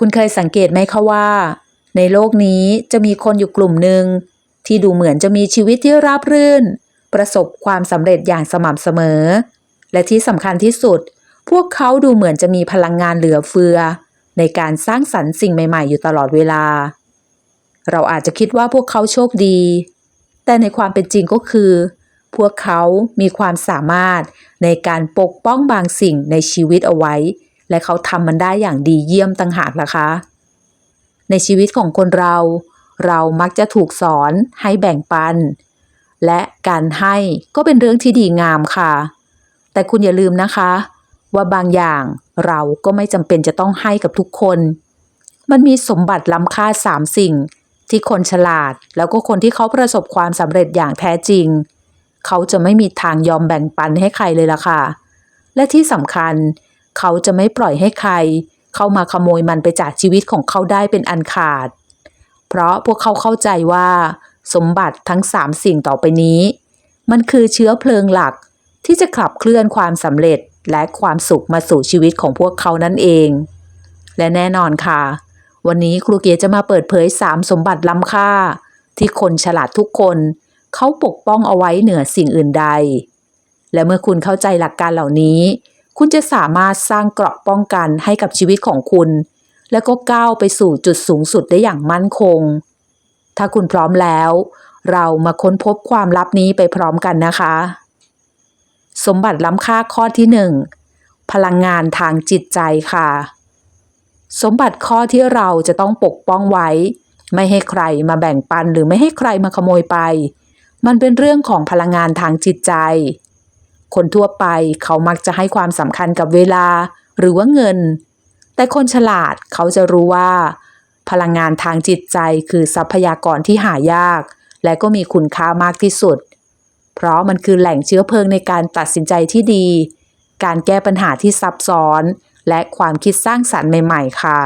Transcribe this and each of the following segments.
คุณเคยสังเกตไหมคะว่า ในโลกนี้จะมีคนอยู่กลุ่มหนึ่งที่ดูเหมือนจะมีชีวิตที่ราบรื่น ประสบความสำเร็จอย่างสม่ำเสมอ และที่สำคัญที่สุด พวกเขาดูเหมือนจะมีพลังงานเหลือเฟือ ในการสร้างสรรค์สิ่งใหม่ๆ อยู่ตลอดเวลา เราอาจจะคิดว่าพวกเขาโชคดี แต่ในความเป็นจริงก็คือ พวกเขามีความสามารถในการปกป้องบางสิ่งในชีวิตเอาไว้ และเขาทำมันได้อย่างดีเยี่ยมต่างหากล่ะคะ ในชีวิตของคนเรา เรามักจะถูกสอนให้แบ่งปัน และการให้ก็เป็นเรื่องที่ดีงามค่ะ แต่คุณอย่าลืมนะคะ ว่าบางอย่างเราก็ไม่จำเป็นจะต้องให้กับทุกคน มันมีสมบัติล้ำค่าสามสิ่ง ที่คนฉลาดแล้วก็คนที่เขาประสบความสำเร็จอย่างแท้จริง เขาจะไม่มีทางยอมแบ่งปันให้ใครเลยล่ะค่ะ และที่สำคัญเเขาจะไม่ปล่อยให้ใคร เข้ามาขโมยมันไปจากชีวิตของเขาได้เป็นอันขาด เพราะพวกเขาเข้าใจว่า สมบัติทั้งสามสิ่งต่อไปนี้ มันคือเชื้อเพลิงหลักที่จะขับเคลื่อนความสำเร็จและความสุขมาสู่ชีวิตของพวกเขานั่นเอง และแน่นอนค่ะ วันนี้ครูเกียร์จะมาเปิดเผย3สมบัติล้ำค่า ที่คนฉลาดทุกคน เขาปกป้องเอาไว้เหนือสิ่งอื่นใด และเมื่อคุณเข้าใจหลักการเหล่านี้ คุณจะสามารถสร้างเกราะป้องกันให้กับชีวิตของคุณ และก็ก้าวไปสู่จุดสูงสุดได้อย่างมั่นคง ถ้าคุณพร้อมแล้ว เรามาค้นพบความลับนี้ไปพร้อมกันนะคะ สมบัติล้ำค่าข้อที่หนึ่งพลังงานทางจิตใจค่ะ สมบัติข้อที่เราจะต้องปกป้องไว้ ไม่ให้ใครมาแบ่งปันหรือไม่ให้ใครมาขโมยไป มันเป็นเรื่องของพลังงานทางจิตใจ คนทั่วไปเขามักจะให้ความสำคัญกับเวลาหรือว่าเงิน แต่คนฉลาดเขาจะรู้ว่า พลังงานทางจิตใจคือทรัพยากรที่หายาก และก็มีคุณค่ามากที่สุด เพราะมันคือแหล่งเชื้อเพลิงในการตัดสินใจที่ดี การแก้ปัญหาที่ซับซ้อน และความคิดสร้างสรรค์ใหม่ๆ ค่ะ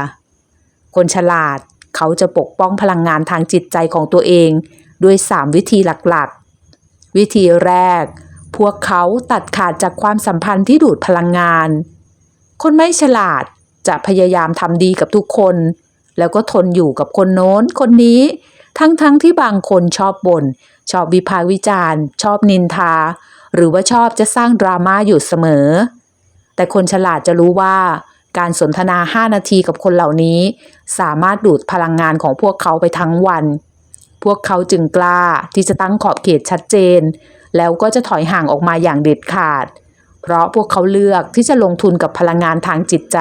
คนฉลาดเขาจะปกป้องพลังงานทางจิตใจของตัวเอง ด้วย 3 วิธีหลักๆ วิธีแรก พวกเขาตัดขาดจากความสัมพันธ์ที่ดูดพลังงาน คนไม่ฉลาดจะพยายามทำดีกับทุกคน แล้วก็ทนอยู่กับคนโน้น คนนี้ ทั้งๆทที่บางคนชอบบน่นชอบวิพากษ์วิจารณ์ ชอบนินทา หรือว่าชอบจะสร้างดราม่าอยู่เสมอ แต่คนฉลาดจะรู้ว่า การสนทนา 5 นาทีกับคนเหล่านี้ สามารถดูดพลังงานของพวกเขาไปทั้งวัน พวกเขาจึงกล้าที่จะตั้งขอบเขตชัดเจน แล้วก็จะถอยห่างออกมาอย่างเด็ดขาด เพราะพวกเขาเลือกที่จะลงทุนกับพลังงานทางจิตใจ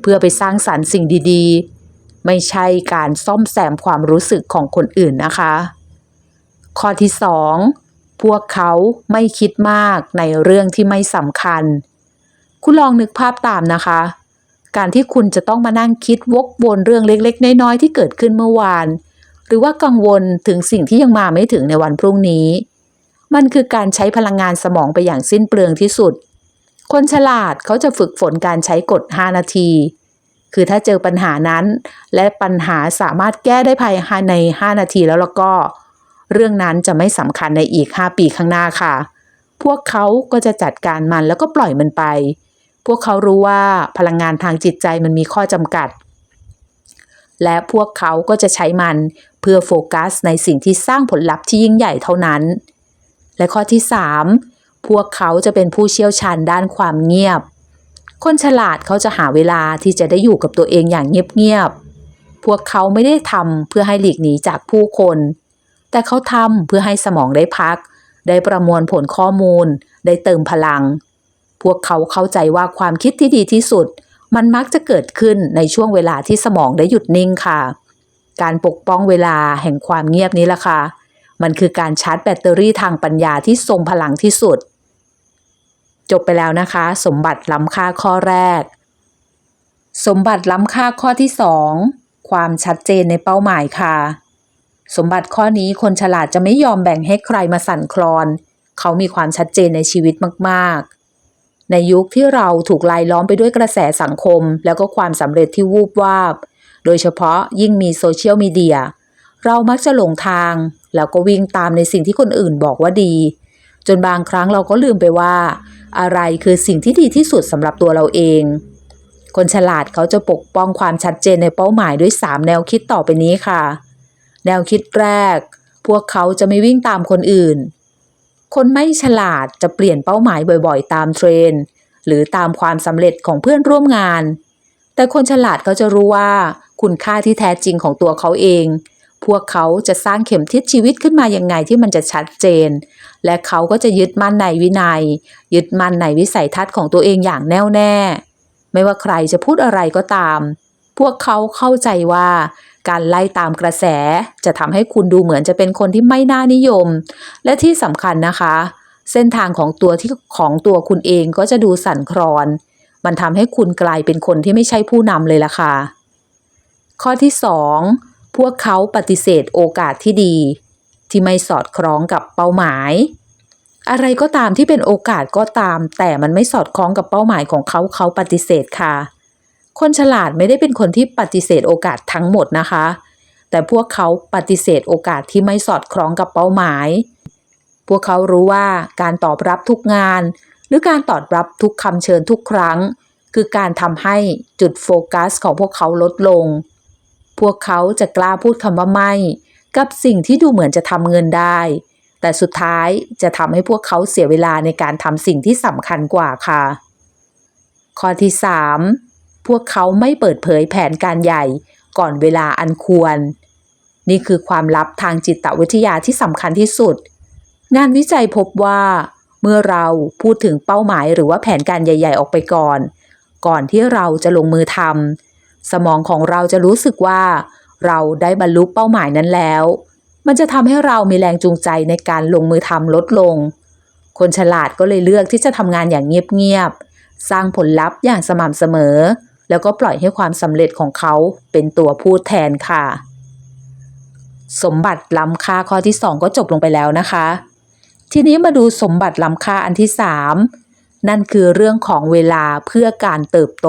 เพื่อไปสร้างสรรค์สิ่งดีๆ ไม่ใช่การซ่อมแซมความรู้สึกของคนอื่นนะคะ ข้อที่2พวกเขาไม่คิดมากในเรื่องที่ไม่สำคัญ คุณลองนึกภาพตามนะคะ การที่คุณจะต้องมานั่งคิดวกวนเรื่องเล็กๆ น้อยๆ ที่เกิดขึ้นเมื่อวาน หรือว่ากังวลถึงสิ่งที่ยังมาไม่ถึงในวันพรุ่งนี้ มันคือการใช้พลังงานสมองไปอย่างสิ้นเปลืองที่สุด คนฉลาดเขาจะฝึกฝนการใช้กฎ 5 นาที คือถ้าเจอปัญหานั้น และปัญหาสามารถแก้ได้ภายใน 5 นาทีแล้วแล้วก็ เรื่องนั้นจะไม่สำคัญในอีก 5 ปีข้างหน้าค่ะ พวกเขาก็จะจัดการมันแล้วก็ปล่อยมันไป พวกเขารู้ว่าพลังงานทางจิตใจมันมีข้อจำกัด และพวกเขาก็จะใช้มันเพื่อโฟกัสในสิ่งที่สร้างผลลัพธ์ที่ยิ่งใหญ่เท่านั้น และข้อที่ 3 พวกเขาจะเป็นผู้เชี่ยวชาญด้านความเงียบ คนฉลาดเขาจะหาเวลาที่จะได้อยู่กับตัวเองอย่างเงียบๆ พวกเขาไม่ได้ทำเพื่อให้หลีกหนีจากผู้คน แต่เขาทำเพื่อให้สมองได้พัก ได้ประมวลผลข้อมูล ได้เติมพลัง พวกเขาเข้าใจว่าความคิดที่ดีที่สุด มันมักจะเกิดขึ้นในช่วงเวลาที่สมองได้หยุดนิ่งค่ะ การปกป้องเวลาแห่งความเงียบนี้ล่ะค่ะ มันคือการชาร์จแบตเตอรี่ทางปัญญาที่ทรงพลังที่สุด จบไปแล้วนะคะ สมบัติล้ำค่าข้อแรก สมบัติล้ำค่าข้อที่ 2 ความชัดเจนในเป้าหมายค่ะ สมบัติข้อนี้คนฉลาดจะไม่ยอมแบ่งให้ใครมาสั่นคลอน เขามีความชัดเจนในชีวิตมากๆในยุคที่เราถูกลายล้อมไปด้วยกระแสสังคม แล้วก็ความสำเร็จที่วูบวาบ โดยเฉพาะยิ่งมีโซเชียลมีเดีย เรามักจะหลงทาง แล้วก็วิ่งตามในสิ่งที่คนอื่นบอกว่าดี จนบางครั้งเราก็ลืมไปว่า อะไรคือสิ่งที่ดีที่สุดสำหรับตัวเราเอง คนฉลาดเขาจะปกป้องความชัดเจนในเป้าหมายด้วย 3 แนวคิดต่อไปนี้ค่ะ แนวคิดแรก พวกเขาจะไม่วิ่งตามคนอื่น คนไม่ฉลาดจะเปลี่ยนเป้าหมายบ่อยๆ ตามเทรนหรือตามความสำเร็จของเพื่อนร่วมงาน แต่คนฉลาดเขาจะรู้ว่าคุณค่าที่แท้จริงของตัวเขาเอง พวกเขาจะสร้างเข็มทิศชีวิตขึ้นมายังไงที่มันจะชัดเจน และเขาก็จะยึดมั่นในวินัย ยึดมั่นในวิสัยทัศน์ของตัวเองอย่างแน่วแน่ ไม่ว่าใครจะพูดอะไรก็ตาม พวกเขาเข้าใจว่า การไล่ตามกระแสจะทำให้คุณดูเหมือนจะเป็นคนที่ไม่น่านิยม และที่สำคัญนะคะ เส้นทางของตัวที่ของตัวคุณเองก็จะดูสั่นคลอน มันทำให้คุณกลายเป็นคนที่ไม่ใช่ผู้นำเลยล่ะค่ะ ข้อที่ 2 พวกเขาปฏิเสธโอกาสที่ดี ที่ไม่สอดคล้องกับเป้าหมาย อะไรก็ตามที่เป็นโอกาสก็ตาม แต่มันไม่สอดคล้องกับเป้าหมายของเขาเขาปฏิเสธค่ะ คนฉลาดไม่ได้เป็นคนที่ปฏิเสธโอกาสทั้งหมดนะคะ แต่พวกเขาปฏิเสธโอกาสที่ไม่สอดคล้องกับเป้าหมาย พวกเขารู้ว่าการตอบรับทุกงาน หรือการตอบรับทุกคำเชิญทุกครั้ง คือการทำให้จุดโฟกัสของพวกเขาลดลง พวกเขาจะกล้าพูดคำว่าไม่ กับสิ่งที่ดูเหมือนจะทำเงินได้ แต่สุดท้ายจะทำให้พวกเขาเสียเวลาในการทำสิ่งที่สำคัญกว่าค่ะ ข้อที่ 3 พวกเขาไม่เปิดเผยแผนการใหญ่ก่อนเวลาอันควร นี่คือความลับทางจิตวิทยาที่สำคัญที่สุด งานวิจัยพบว่า เมื่อเราพูดถึงเป้าหมายหรือว่าแผนการใหญ่ ๆ ออกไปก่อน ก่อนที่เราจะลงมือทำ สมองของเราจะรู้สึกว่า เราได้บรรลุเป้าหมายนั้นแล้ว มันจะทำให้เรามีแรงจูงใจในการลงมือทำลดลง คนฉลาดก็เลยเลือกที่จะทำงานอย่างเงียบๆ สร้างผลลัพธ์อย่างสม่ำเสมอ แล้วก็ปล่อยให้ความสำเร็จของเขาเป็นตัวพูดแทนค่ะ สมบัติล้ำค่าข้อที่ 2 ก็จบลงไปแล้วนะคะ ทีนี้มาดูสมบัติล้ำค่าอันที่ 3 นั่นคือเรื่องของเวลาเพื่อการเติบโต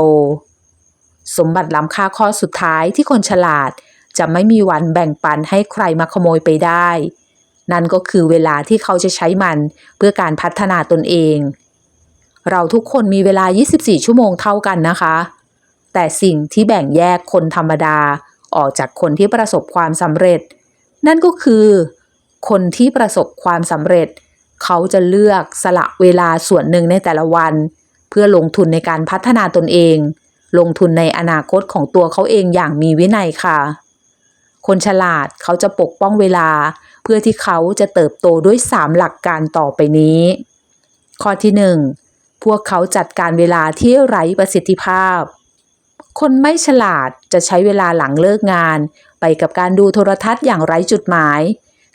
สมบัติล้ำค่าข้อสุดท้ายที่คนฉลาด จะไม่มีวันแบ่งปันให้ใครมาขโมยไปได้ นั่นก็คือเวลาที่เขาจะใช้มันเพื่อการพัฒนาตนเอง เราทุกคนมีเวลา 24 ชั่วโมงเท่ากันนะคะ แต่สิ่งที่แบ่งแยกคนธรรมดาออกจากคนที่ประสบความสำเร็จ นั่นก็คือ คนที่ประสบความสำเร็จ เขาจะเลือกสละเวลาส่วนหนึ่งในแต่ละวัน เพื่อลงทุนในการพัฒนาตนเอง ลงทุนในอนาคตของตัวเขาเองอย่างมีวินัยค่ะ คนฉลาดเขาจะปกป้องเวลา เพื่อที่เขาจะเติบโตด้วย 3 หลักการต่อไปนี้ ข้อที่ 1 พวกเขาจัดการเวลาที่ไร้ประสิทธิภาพ คนไม่ฉลาดจะใช้เวลาหลังเลิกงาน ไปกับการดูโทรทัศน์อย่างไร้จุดหมาย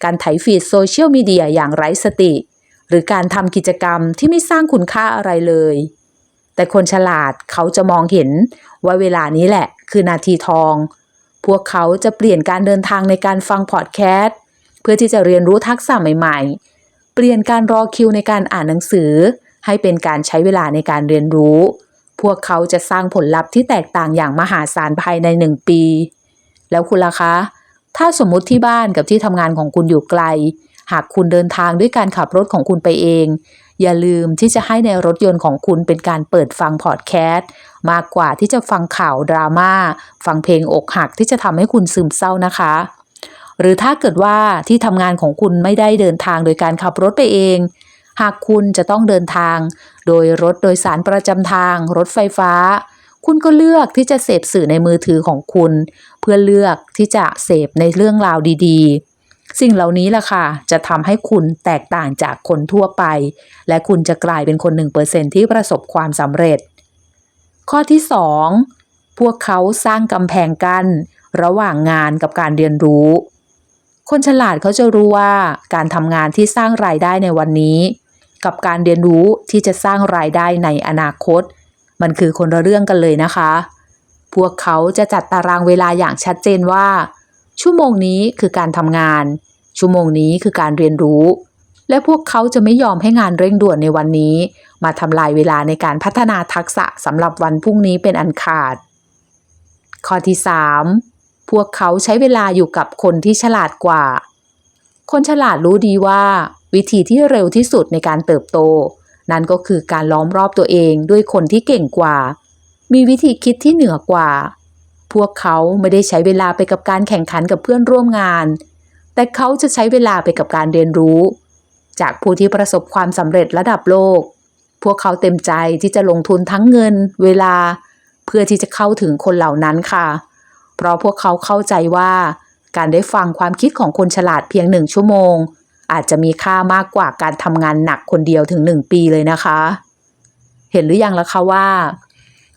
การไถฟีดโซเชียลมีเดียอย่างไร้สติ หรือการทำกิจกรรมที่ไม่สร้างคุณค่าอะไรเลย แต่คนฉลาดเขาจะมองเห็นว่าเวลานี้แหละ คือนาทีทอง พวกเขาจะเปลี่ยนการเดินทางในการฟังพอดแคสต์เพื่อที่จะเรียนรู้ทักษะใหม่ ๆ เปลี่ยนการรอคิวในการอ่านหนังสือ ให้เป็นการใช้เวลาในการเรียนรู้ พวกเขาจะสร้างผลลัพธ์ที่แตกต่างอย่างมหาศาลภายในหนึ่งปี แล้วคุณล่ะคะ ถ้าสมมุติที่บ้านกับที่ทำงานของคุณอยู่ไกล หากคุณเดินทางด้วยการขับรถของคุณไปเอง อย่าลืมที่จะให้ในรถยนต์ของคุณเป็นการเปิดฟังพอดแคสต์มากกว่าที่จะฟังข่าวดราม่าฟังเพลงอกหักที่จะทำให้คุณซึมเศร้านะคะ หรือถ้าเกิดว่าที่ทำงานของคุณไม่ได้เดินทางโดยการขับรถไปเอง หากคุณจะต้องเดินทาง โดยรถโดยสารประจำทาง รถไฟฟ้า คุณก็เลือกที่จะเสพสื่อในมือถือของคุณ เพื่อเลือกที่จะเสพในเรื่องราวดีๆ สิ่งเหล่านี้ล่ะค่ะ จะทำให้คุณแตกต่างจากคนทั่วไป และคุณจะกลายเป็นคน1%ที่ประสบความสำเร็จ ข้อที่2พวกเขาสร้างกำแพงกั้นระหว่างงานกับการเรียนรู้ คนฉลาดเขาจะรู้ว่าการทำงานที่สร้างรายได้ในวันนี้ กับการเรียนรู้ที่จะสร้างรายได้ในอนาคต มันคือคนละเรื่องกันเลยนะคะ พวกเขาจะจัดตารางเวลาอย่างชัดเจนว่า ชั่วโมงนี้คือการทำงาน ชั่วโมงนี้คือการเรียนรู้ และพวกเขาจะไม่ยอมให้งานเร่งด่วนในวันนี้ มาทำลายเวลาในการพัฒนาทักษะสำหรับวันพรุ่งนี้เป็นอันขาด ข้อที่ 3 พวกเขาใช้เวลาอยู่กับคนที่ฉลาดกว่า คนฉลาดรู้ดีว่า วิธีที่เร็วที่สุดในการเติบโต นั่นก็คือการล้อมรอบตัวเองด้วยคนที่เก่งกว่า มีวิธีคิดที่เหนือกว่า พวกเขาไม่ได้ใช้เวลาไปกับการแข่งขันกับเพื่อนร่วมงาน แต่เขาจะใช้เวลาไปกับการเรียนรู้ จากผู้ที่ประสบความสำเร็จระดับโลก พวกเขาเต็มใจที่จะลงทุนทั้งเงิน เวลา เพื่อที่จะเข้าถึงคนเหล่านั้นค่ะ เพราะพวกเขาเข้าใจว่าการได้ฟังความคิดของคนฉลาดเพียงหนึ่งชั่วโมง อาจจะมีค่ามากกว่าการทำงานหนักคนเดียวถึงหนึ่งปีเลยนะคะ เห็นหรือยังล่ะคะว่า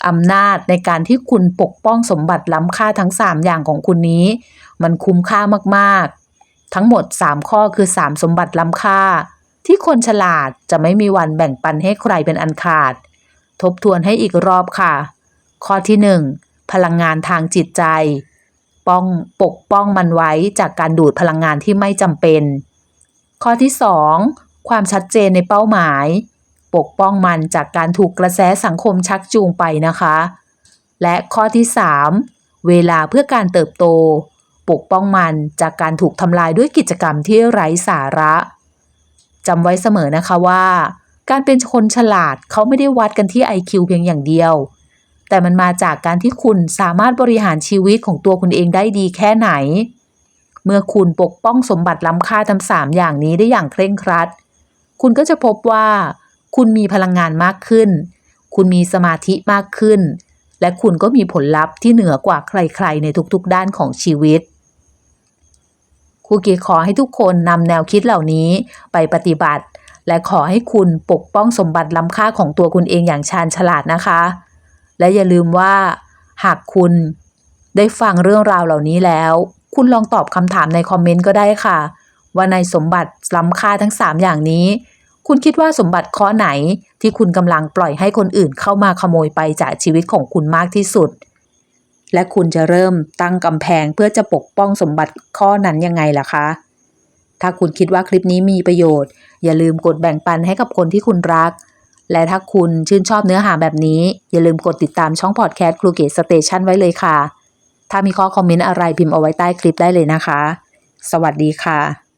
อำนาจในการที่คุณปกป้องสมบัติล้ำค่าทั้ง 3 อย่างของคุณนี้ มันคุ้มค่ามากๆ ทั้งหมด 3 ข้อคือ 3 สมบัติล้ำค่า ที่คนฉลาดจะไม่มีวันแบ่งปันให้ใครเป็นอันขาด ทบทวนให้อีกรอบค่ะ ข้อที่ 1 พลังงานทางจิตใจ ป้องปกป้องมันไว้จากการดูดพลังงานที่ไม่จำเป็น ข้อที่ 2 ความชัดเจนในเป้าหมาย ปกป้องมันจากการถูกกระแสสังคมชักจูงไปนะคะ และข้อที่ 3 เวลาเพื่อการเติบโต ปกป้องมันจากการถูกทำลายด้วยกิจกรรมที่ไร้สาระจำไว้เสมอนะคะว่า การเป็นคนฉลาดเขาไม่ได้วัดกันที่ IQ เพียงอย่างเดียว แต่มันมาจากการที่คุณสามารถบริหารชีวิตของตัวคุณเองได้ดีแค่ไหน เมื่อคุณปกป้องสมบัติล้ำค่าทั้งสามอย่างนี้ได้อย่างเคร่งครัด คุณก็จะพบว่า คุณมีพลังงานมากขึ้น คุณมีสมาธิมากขึ้น และคุณก็มีผลลัพธ์ที่เหนือกว่าใครๆ ในทุกๆ ด้านของชีวิตครูเกีขอให้ทุกคนนำแนวคิดเหล่านี้ไปปฏิบัติ และขอให้คุณปกป้องสมบัติล้ำค่าของตัวคุณเองอย่างชาญฉลาดนะคะ และอย่าลืมว่า หากคุณได้ฟังเรื่องราวเหล่านี้แล้ว คุณลองตอบคำถามในคอมเมนต์ก็ได้ค่ะ ว่าในสมบัติล้ำค่าทั้ง 3 อย่างนี้ คุณคิดว่าสมบัติข้อไหนที่คุณกำลังปล่อยให้คนอื่นเข้ามาขโมยไปจากชีวิตของคุณมากที่สุด และคุณจะเริ่มตั้งกำแพงเพื่อจะปกป้องสมบัติข้อนั้นยังไงล่ะคะ ถ้าคุณคิดว่าคลิปนี้มีประโยชน์ อย่าลืมกดแบ่งปันให้กับคนที่คุณรัก และถ้าคุณชื่นชอบเนื้อหาแบบนี้ อย่าลืมกดติดตามช่องพอดแคสต์ครูเกตสเตชันไว้เลยค่ะ ถ้ามีข้อคอมเมนต์อะไรพิมพ์เอาไว้ใต้คลิปได้เลยนะคะ สวัสดีค่ะ